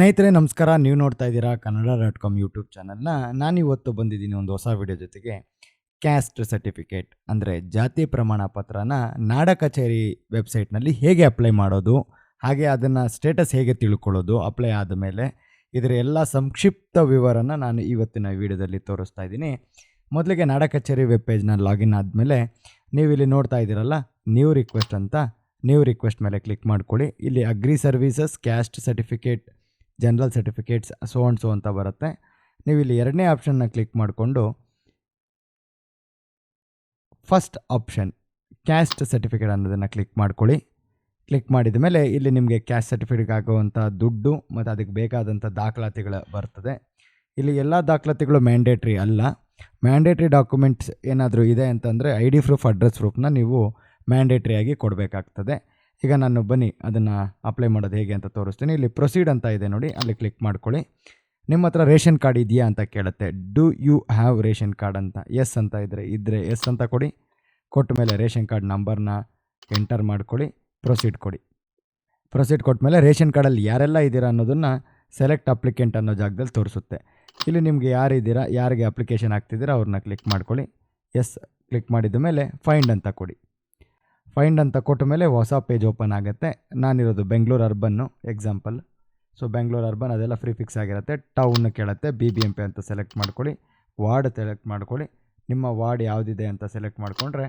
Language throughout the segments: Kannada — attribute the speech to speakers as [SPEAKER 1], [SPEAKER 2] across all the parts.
[SPEAKER 1] ಸ್ನೇಹಿತರೆ, ನಮಸ್ಕಾರ. ನೀವು ನೋಡ್ತಾ ಇದ್ದೀರಾ ಕನ್ನಡ ಡಾಟ್ ಕಾಮ್ ಯೂಟ್ಯೂಬ್ ಚಾನಲ್ನ. ನಾನಿವತ್ತು ಬಂದಿದ್ದೀನಿ ಒಂದು ಹೊಸ ವಿಡಿಯೋ ಜೊತೆಗೆ. ಕ್ಯಾಸ್ಟ್ ಸರ್ಟಿಫಿಕೇಟ್ ಅಂದರೆ ಜಾತಿ ಪ್ರಮಾಣ ಪತ್ರನ ನಾಡ ಕಚೇರಿ ವೆಬ್ಸೈಟ್ನಲ್ಲಿ ಹೇಗೆ ಅಪ್ಲೈ ಮಾಡೋದು, ಹಾಗೆ ಅದನ್ನು ಸ್ಟೇಟಸ್ ಹೇಗೆ ತಿಳ್ಕೊಳ್ಳೋದು ಅಪ್ಲೈ ಆದ ಮೇಲೆ ಇದರ ಎಲ್ಲ ಸಂಕ್ಷಿಪ್ತ ವಿವರನ ನಾನು ಇವತ್ತಿನ ವಿಡಿಯೋದಲ್ಲಿ ತೋರಿಸ್ತಾ ಇದ್ದೀನಿ. ಮೊದಲಿಗೆ ನಾಡ ಕಚೇರಿ ವೆಬ್ ಪೇಜ್ನ ಲಾಗಿನ್ ಆದಮೇಲೆ ನೀವು ಇಲ್ಲಿ ನೋಡ್ತಾ ಇದ್ದೀರಲ್ಲ, ನ್ಯೂ ರಿಕ್ವೆಸ್ಟ್ ಅಂತ. ನ್ಯೂ ರಿಕ್ವೆಸ್ಟ್ ಮೇಲೆ ಕ್ಲಿಕ್ ಮಾಡ್ಕೊಳ್ಳಿ. ಇಲ್ಲಿ agri services, caste certificate general certificates so and so ಅಂತ ಬರುತ್ತೆ. ನೀವು ಇಲ್ಲಿ ಎರಡನೇ ಆಪ್ಷನ್ನ ಕ್ಲಿಕ್ ಮಾಡಿಕೊಂಡು ಫಸ್ಟ್ ಆಪ್ಷನ್ ಕ್ಯಾಸ್ಟ್ ಸರ್ಟಿಫಿಕೇಟ್ ಅನ್ನೋದನ್ನು ಕ್ಲಿಕ್ ಮಾಡ್ಕೊಳ್ಳಿ. ಕ್ಲಿಕ್ ಮಾಡಿದ ಮೇಲೆ ಇಲ್ಲಿ ನಿಮಗೆ ಕ್ಯಾಸ್ಟ್ ಸರ್ಟಿಫಿಕೇಟ್ ಆಗುವಂಥ ದುಡ್ಡು ಮತ್ತು ಅದಕ್ಕೆ ಬೇಕಾದಂಥ ದಾಖಲಾತಿಗಳು ಬರ್ತದೆ. ಇಲ್ಲಿ ಎಲ್ಲ ದಾಖಲಾತಿಗಳು ಮ್ಯಾಂಡೇಟ್ರಿ ಅಲ್ಲ. ಮ್ಯಾಂಡೇಟ್ರಿ ಡಾಕ್ಯುಮೆಂಟ್ಸ್ ಏನಾದರೂ ಇದೆ ಅಂತಂದರೆ ಐ ಡಿ ಪ್ರೂಫ್ ಅಡ್ರೆಸ್ ಪ್ರೂಫ್ನ ನೀವು ಮ್ಯಾಂಡೇಟ್ರಿಯಾಗಿ ಕೊಡಬೇಕಾಗ್ತದೆ. ಈಗ ನಾನು ಬನ್ನಿ, ಅದನ್ನು ಅಪ್ಲೈ ಮಾಡೋದು ಹೇಗೆ ಅಂತ ತೋರಿಸ್ತೀನಿ. ಇಲ್ಲಿ ಪ್ರೊಸೀಡ್ ಅಂತ ಇದೆ ನೋಡಿ, ಅಲ್ಲಿ ಕ್ಲಿಕ್ ಮಾಡ್ಕೊಳ್ಳಿ. ನಿಮ್ಮ ಹತ್ರ ರೇಷನ್ ಕಾರ್ಡ್ ಇದೆಯಾ ಅಂತ ಕೇಳುತ್ತೆ. Do you have ration card ಅಂತ. ಎಸ್ ಅಂತ ಇದ್ದರೆ ಇದ್ದರೆ ಎಸ್ ಅಂತ ಕೊಡಿ. ಕೊಟ್ಟ ಮೇಲೆ ರೇಷನ್ ಕಾರ್ಡ್ ನಂಬರ್ನ ಎಂಟರ್ ಮಾಡ್ಕೊಳ್ಳಿ. ಪ್ರೊಸೀಡ್ ಕೊಡಿ. ಪ್ರೊಸೀಡ್ ಕೊಟ್ಟ ಮೇಲೆ ರೇಷನ್ ಕಾರ್ಡಲ್ಲಿ ಯಾರೆಲ್ಲ ಇದ್ದೀರಾ ಅನ್ನೋದನ್ನು ಸೆಲೆಕ್ಟ್ ಅಪ್ಲಿಕೆಂಟ್ ಅನ್ನೋ ಜಾಗದಲ್ಲಿ ತೋರಿಸುತ್ತೆ. ಇಲ್ಲಿ ನಿಮಗೆ ಯಾರಿದ್ದೀರಾ ಯಾರಿಗೆ ಅಪ್ಲಿಕೇಶನ್ ಹಾಕ್ತಿದ್ದೀರಾ ಅವ್ರನ್ನ ಕ್ಲಿಕ್ ಮಾಡ್ಕೊಳ್ಳಿ. ಎಸ್ ಕ್ಲಿಕ್ ಮಾಡಿದ ಮೇಲೆ ಫೈಂಡ್ ಅಂತ ಕೊಡಿ. ಫೈಂಡ್ ಅಂತ ಕೊಟ್ಟ ಮೇಲೆ ಹೊಸ ಪೇಜ್ ಓಪನ್ ಆಗುತ್ತೆ. ನಾನಿರೋದು Bengaluru urban example so Bengaluru urban ಅದೆಲ್ಲ ಫ್ರೀ ಫಿಕ್ಸ್ ಆಗಿರುತ್ತೆ. ಟೌನ್ ಕೇಳುತ್ತೆ ಬಿ ಬಿ ಎಂ ಪಿ ಅಂತ ಸೆಲೆಕ್ಟ್ ಮಾಡ್ಕೊಳ್ಳಿ. ವಾರ್ಡ್ ಸೆಲೆಕ್ಟ್ ಮಾಡ್ಕೊಳ್ಳಿ. ನಿಮ್ಮ ವಾರ್ಡ್ ಯಾವುದಿದೆ ಅಂತ ಸೆಲೆಕ್ಟ್ ಮಾಡಿಕೊಂಡ್ರೆ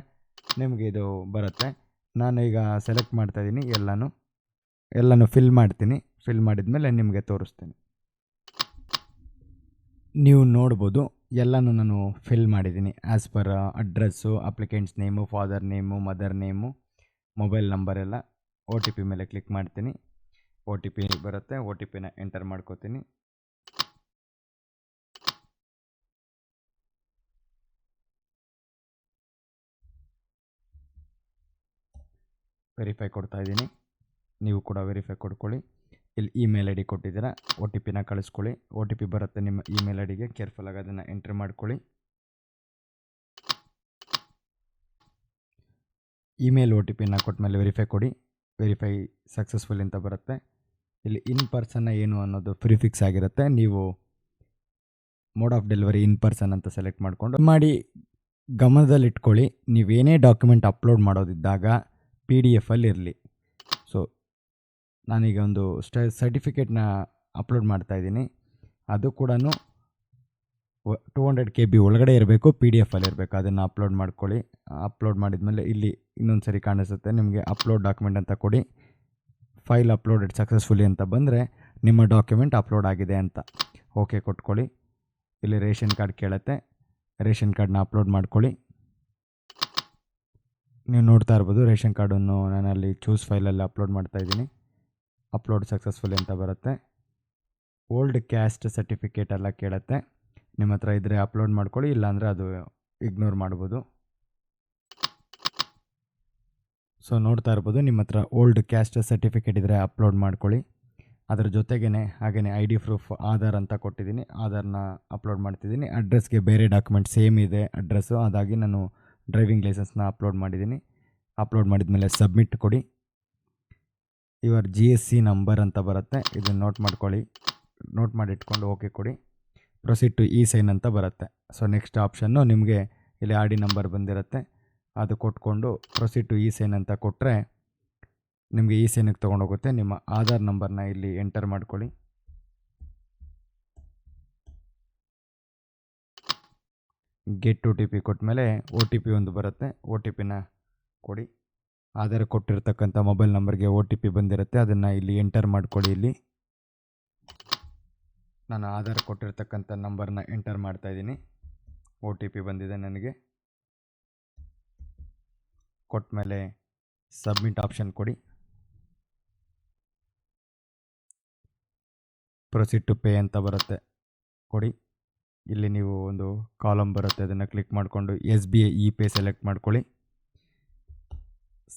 [SPEAKER 1] ನಿಮಗೆ ಇದು ಬರುತ್ತೆ. ನಾನು ಈಗ ಸೆಲೆಕ್ಟ್ ಮಾಡ್ತಾಯಿದ್ದೀನಿ ಎಲ್ಲನೂ. ಎಲ್ಲನೂ ಫಿಲ್ ಮಾಡ್ತೀನಿ. ಫಿಲ್ ಮಾಡಿದ ಮೇಲೆ ನಿಮಗೆ ತೋರಿಸ್ತೀನಿ. ನೀವು ನೋಡ್ಬೋದು. ಎಲ್ಲನೂ ನಾನು ಫಿಲ್ ಮಾಡಿದ್ದೀನಿ as per address applicants name father name mother name mobile number ಎಲ್ಲ ಒ ಟಿ ಪಿ ಮೇಲೆ ಕ್ಲಿಕ್ ಮಾಡ್ತೀನಿ. ಒ ಟಿ ಪಿ ಬರುತ್ತೆ ಒ ಟಿ ಪಿನ ಎಂಟರ್ ಮಾಡ್ಕೋತೀನಿ. ವೆರಿಫೈ ಕೊಡ್ತಾ ಇದ್ದೀನಿ. ನೀವು ಕೂಡ ವೆರಿಫೈ ಕೊಡ್ಕೊಳ್ಳಿ. ಇಲ್ಲಿ ಇಮೇಲ್ ಐ ಡಿ ಕೊಟ್ಟಿದ್ದೀರಾ ಒ ಟಿ ಪಿನ ಕಳಿಸ್ಕೊಳ್ಳಿ. ಒ ಟಿ ಪಿ ಬರುತ್ತೆ ನಿಮ್ಮ ಇಮೇಲ್ ಐ ಡಿಗೆ ಕೇರ್ಫುಲ್ಲಾಗಿ ಅದನ್ನು ಎಂಟ್ರಿ ಮಾಡ್ಕೊಳ್ಳಿ. ಇಮೇಲ್ ಒ ಟಿ ಪಿನ ಕೊಟ್ಟಮೇಲೆ ವೆರಿಫೈ ಕೊಡಿ. ವೆರಿಫೈ ಸಕ್ಸಸ್ಫುಲ್ ಅಂತ ಬರುತ್ತೆ. ಇಲ್ಲಿ ಇನ್ ಪರ್ಸನ್ನ ಏನು ಅನ್ನೋದು ಫ್ರೀ ಫಿಕ್ಸ್ ಆಗಿರುತ್ತೆ. ನೀವು mode of delivery in person ಅಂತ ಸೆಲೆಕ್ಟ್ ಮಾಡಿಕೊಂಡು ಮಾಡಿ ಗಮನದಲ್ಲಿಟ್ಕೊಳ್ಳಿ. ನೀವೇನೇ ಡಾಕ್ಯುಮೆಂಟ್ ಅಪ್ಲೋಡ್ ಮಾಡೋದಿದ್ದಾಗ ಪಿ ಡಿ ಎಫಲ್ಲಿ ಇರಲಿ. ನಾನೀಗ ಒಂದು ಸ್ಟ ಸರ್ಟಿಫಿಕೇಟ್ನ ಅಪ್ಲೋಡ್ ಮಾಡ್ತಾ ಇದ್ದೀನಿ. ಅದು ಕೂಡ ಟೂ ಹಂಡ್ರೆಡ್ ಕೆ ಬಿ ಒಳಗಡೆ ಇರಬೇಕು ಪಿ ಡಿ ಎಫಲ್ಲಿ ಇರಬೇಕು. ಅದನ್ನು ಅಪ್ಲೋಡ್ ಮಾಡ್ಕೊಳ್ಳಿ. ಅಪ್ಲೋಡ್ ಮಾಡಿದ್ಮೇಲೆ ಇಲ್ಲಿ ಇನ್ನೊಂದು ಸರಿ ಕಾಣಿಸುತ್ತೆ. ನಿಮಗೆ ಅಪ್ಲೋಡ್ ಡಾಕ್ಯುಮೆಂಟ್ ಅಂತ ಕೊಡಿ. ಫೈಲ್ ಅಪ್ಲೋಡೆಡ್ ಸಕ್ಸಸ್ಫುಲಿ ಅಂತ ಬಂದರೆ ನಿಮ್ಮ ಡಾಕ್ಯುಮೆಂಟ್ ಅಪ್ಲೋಡ್ ಆಗಿದೆ ಅಂತ. ಓಕೆ ಕೊಟ್ಕೊಳ್ಳಿ. ಇಲ್ಲಿ ರೇಷನ್ ಕಾರ್ಡ್ ಕೇಳುತ್ತೆ. ರೇಷನ್ ಕಾರ್ಡ್ನ ಅಪ್ಲೋಡ್ ಮಾಡ್ಕೊಳ್ಳಿ. ನೀವು ನೋಡ್ತಾ ಇರ್ಬೋದು, ರೇಷನ್ ಕಾರ್ಡನ್ನು ಅಲ್ಲಿ ಚೂಸ್ ಫೈಲಲ್ಲಿ ಅಪ್ಲೋಡ್ ಮಾಡ್ತಾ ಇದ್ದೀನಿ. ಅಪ್ಲೋಡ್ ಸಕ್ಸಸ್ಫುಲ್ ಅಂತ ಬರುತ್ತೆ. ಓಲ್ಡ್ ಕ್ಯಾಸ್ಟ್ ಸರ್ಟಿಫಿಕೇಟ್ ಎಲ್ಲ ಕೇಳುತ್ತೆ. ನಿಮ್ಮ ಹತ್ರ ಇದ್ದರೆ ಅಪ್ಲೋಡ್ ಮಾಡ್ಕೊಳ್ಳಿ, ಇಲ್ಲಾಂದರೆ ಅದು ಇಗ್ನೋರ್ ಮಾಡ್ಬೋದು. ಸೊ ನೋಡ್ತಾ ಇರ್ಬೋದು, ನಿಮ್ಮ ಹತ್ರ ಓಲ್ಡ್ ಕ್ಯಾಸ್ಟ್ ಸರ್ಟಿಫಿಕೇಟ್ ಇದ್ದರೆ ಅಪ್ಲೋಡ್ ಮಾಡ್ಕೊಳ್ಳಿ. ಅದರ ಜೊತೆಗೇ ಹಾಗೆಯೇ ಐ ಡಿ ಪ್ರೂಫ್ ಆಧಾರ್ ಅಂತ ಕೊಟ್ಟಿದ್ದೀನಿ. ಆಧಾರ್ನ ಅಪ್ಲೋಡ್ ಮಾಡ್ತಿದ್ದೀನಿ. ಅಡ್ರೆಸ್ಗೆ ಬೇರೆ ಡಾಕ್ಯುಮೆಂಟ್ ಸೇಮ್ ಇದೆ. ಅಡ್ರೆಸ್ಸು ಅದಾಗಿ ನಾನು ಡ್ರೈವಿಂಗ್ ಲೈಸೆನ್ಸ್ನ ಅಪ್ಲೋಡ್ ಮಾಡಿದ್ದೀನಿ. ಅಪ್ಲೋಡ್ ಮಾಡಿದ ಮೇಲೆ ಸಬ್ಮಿಟ್ ಕೊಡಿ. Your G S C number ಅಂತ ಬರುತ್ತೆ. ಇದನ್ನು ನೋಟ್ ಮಾಡ್ಕೊಳ್ಳಿ. ನೋಟ್ ಮಾಡಿ ಇಟ್ಕೊಂಡು ಓಕೆ ಕೊಡಿ. ಪ್ರೊಸೀಡ್ ಟು ಇ ಸೈನ್ ಅಂತ ಬರುತ್ತೆ. ಸೊ ನೆಕ್ಸ್ಟ್ ಆಪ್ಷನ್ನು ನಿಮಗೆ ಇಲ್ಲಿ ಆರ್ ಡಿ ನಂಬರ್ ಬಂದಿರುತ್ತೆ. ಅದು ಕೊಟ್ಕೊಂಡು ಪ್ರೊಸೀಡ್ ಟು ಇ ಸೈನ್ ಅಂತ ಕೊಟ್ಟರೆ ನಿಮಗೆ ಇ ಸೈನಿಗೆ ತೊಗೊಂಡೋಗುತ್ತೆ. ನಿಮ್ಮ ಆಧಾರ್ ನಂಬರ್ನ ಇಲ್ಲಿ ಎಂಟರ್ ಮಾಡ್ಕೊಳ್ಳಿ. ಗೆಟ್ ಒ ಟಿ ಪಿ ಕೊಟ್ಟಮೇಲೆ ಒ ಟಿ ಪಿ ಒಂದು ಬರುತ್ತೆ. ಒ ಟಿ ಪಿನ ಕೊಡಿ. ಆಧಾರ್ ಕೊಟ್ಟಿರ್ತಕ್ಕಂಥ ಮೊಬೈಲ್ ನಂಬರ್ಗೆ ಒ ಟಿ ಪಿ ಬಂದಿರುತ್ತೆ. ಅದನ್ನು ಇಲ್ಲಿ ಎಂಟರ್ ಮಾಡ್ಕೊಳ್ಳಿ ಇಲ್ಲಿ. ನಾನು ಆಧಾರ್ ಕೊಟ್ಟಿರ್ತಕ್ಕಂಥ ನಂಬರ್ನ ಎಂಟರ್ ಮಾಡ್ತಾಯಿದ್ದೀನಿ ಒ ಟಿ ಪಿ ಬಂದಿದೆ ನನಗೆ. ಕೊಟ್ಟಮೇಲೆ ಸಬ್ಮಿಟ್ ಆಪ್ಷನ್ ಕೊಡಿ. ಪ್ರೊಸೀಡ್ ಟು ಪೇ ಅಂತ ಬರುತ್ತೆ. ಕೊಡಿ. ಇಲ್ಲಿ ನೀವು ಒಂದು ಕಾಲಮ್ ಬರುತ್ತೆ. ಅದನ್ನು ಕ್ಲಿಕ್ ಮಾಡಿಕೊಂಡು S B I, E pay select ಮಾಡ್ಕೊಳ್ಳಿ.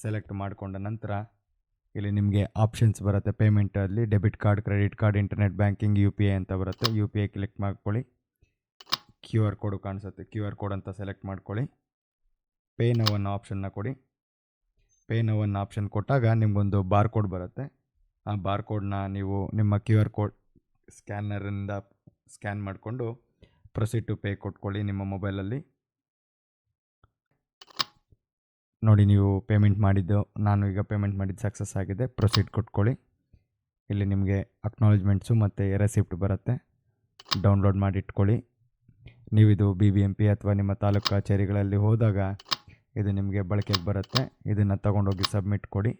[SPEAKER 1] ಸೆಲೆಕ್ಟ್ ಮಾಡಿಕೊಂಡ ನಂತರ ಇಲ್ಲಿ ನಿಮಗೆ ಆಪ್ಷನ್ಸ್ ಬರುತ್ತೆ. ಪೇಮೆಂಟಲ್ಲಿ debit card credit card internet banking U P I ಅಂತ ಬರುತ್ತೆ. ಯು ಪಿ ಐ ಕ್ಲಿಕ್ ಮಾಡ್ಕೊಳ್ಳಿ. ಕ್ಯೂ ಆರ್ ಕೋಡು ಕಾಣಿಸುತ್ತೆ. ಕ್ಯೂ ಆರ್ ಕೋಡ್ ಅಂತ ಸೆಲೆಕ್ಟ್ ಮಾಡ್ಕೊಳ್ಳಿ. ಪೇ ನವನ್ ಆಪ್ಷನ್ನ ಕೊಡಿ. ಪೇ ನೋ ಆಪ್ಷನ್ ಕೊಟ್ಟಾಗ ನಿಮಗೊಂದು ಬಾರ್ ಕೋಡ್ ಬರುತ್ತೆ. ಆ ಬಾರ್ ಕೋಡ್ನ ನೀವು ನಿಮ್ಮ ಕ್ಯೂ ಆರ್ ಕೋಡ್ ಸ್ಕ್ಯಾನರಿಂದ ಸ್ಕ್ಯಾನ್ ಮಾಡಿಕೊಂಡು ಪ್ರೊಸೀಡ್ ಟು ಪೇ ಕೊಟ್ಕೊಳ್ಳಿ ನಿಮ್ಮ ಮೊಬೈಲಲ್ಲಿ ನೋಡಿ ನೀವು ಪೇಮೆಂಟ್ ಮಾಡಿದ್ದು, ನಾನು ಈಗ ಪೇಮೆಂಟ್ ಮಾಡಿದ್ದು ಸಕ್ಸಸ್ ಆಗಿದೆ. ಪ್ರೊಸೀಡ್ ಕೊಟ್ಕೊಳ್ಳಿ. ಇಲ್ಲಿ ನಿಮಗೆ ಅಕ್ನಾಲಜ್ಮೆಂಟ್ಸು ಮತ್ತು ರೆಸಿಪ್ಟ್ ಬರುತ್ತೆ. ಡೌನ್ಲೋಡ್ ಮಾಡಿ ಇಟ್ಕೊಳ್ಳಿ. ನೀವಿದು ಬಿ ಬಿ ಎಂ ಪಿ ಅಥವಾ ನಿಮ್ಮ ತಾಲೂಕು ಕಚೇರಿಗಳಲ್ಲಿ ಹೋದಾಗ ಇದು ನಿಮಗೆ ಬಳಕೆಗೆ ಬರುತ್ತೆ. ಇದನ್ನು ತಗೊಂಡೋಗಿ ಸಬ್ಮಿಟ್ ಕೊಡಿ.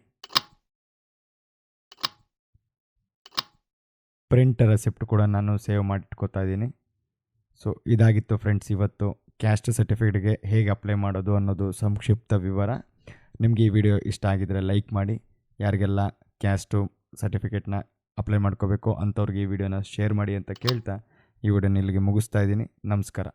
[SPEAKER 1] ಪ್ರಿಂಟ್ ರೆಸಿಪ್ಟ್ ಕೂಡ ನಾನು ಸೇವ್ ಮಾಡಿಟ್ಕೋತಾ ಇದ್ದೀನಿ. ಸೊ ಇದಾಗಿತ್ತು ಫ್ರೆಂಡ್ಸ್ ಇವತ್ತು ಕ್ಯಾಸ್ಟ್ ಸರ್ಟಿಫಿಕೇಟ್ಗೆ ಹೇಗೆ ಅಪ್ಲೈ ಮಾಡೋದು ಅನ್ನೋದು ಸಂಕ್ಷಿಪ್ತ ವಿವರ. ನಿಮಗೆ ಈ ವಿಡಿಯೋ ಇಷ್ಟ ಆಗಿದರೆ ಲೈಕ್ ಮಾಡಿ. ಯಾರಿಗೆಲ್ಲ ಕ್ಯಾಸ್ಟು ಸರ್ಟಿಫಿಕೇಟ್ನ ಅಪ್ಲೈ ಮಾಡ್ಕೋಬೇಕು ಅಂಥವ್ರಿಗೆ ಈ ವಿಡಿಯೋನ ಶೇರ್ ಮಾಡಿ ಅಂತ ಕೇಳ್ತಾ ಈ ವಿಡಿಯೋನ ಇಲ್ಲಿಗೆ ಮುಗಿಸ್ತಾ ಇದ್ದೀನಿ. ನಮಸ್ಕಾರ.